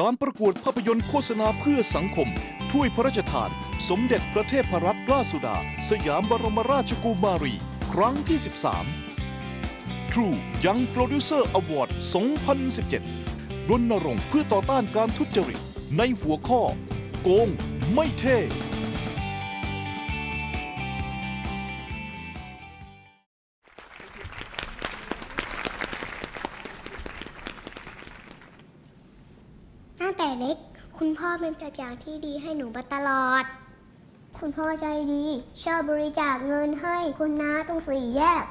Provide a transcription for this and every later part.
การประกวดภาพยนตร์โฆษณาเพื่อสังคม ถ้วยพระราชทาน สมเด็จพระเทพรัตนราชสุดา สยามบรมราชกุมารี ครั้งที่ 13 True Young Producer Award 2017 รณรงค์เพื่อต่อต้านการทุจริต ในหัวข้อ โกงไม่เท่ ตั้งแต่เล็ก คุณพ่อเป็นแบบอย่างที่ดีให้หนูมาตลอด คุณพ่อใจดี ชอบบริจาคเงินให้คุณน้าตรงสี่แยก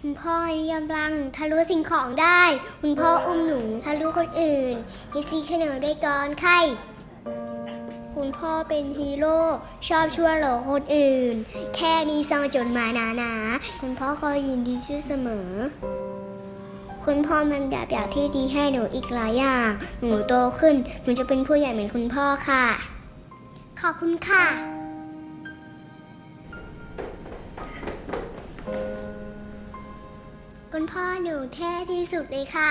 คุณพ่อมีกำลังทะลุสิ่งของได้ คุณพ่ออุ้มหนูทะลุคนอื่นมีซีขนมด้วยกอนไข่คุณพ่อเป็นฮีโร่ ชอบช่วยเหลือคนอื่น แค่มีซองจดหมายหนาๆ คุณพ่อคอยยินดีช่วยเสมอ คุณพ่อมันแบบอย่างที่ดีให้หนูอีกหลายอย่าง หนูโตขึ้นหนูจะเป็นผู้ใหญ่เหมือนคุณพ่อค่ะ ขอบคุณค่ะ คุณพ่อหนูเท่ที่สุดเลยค่ะ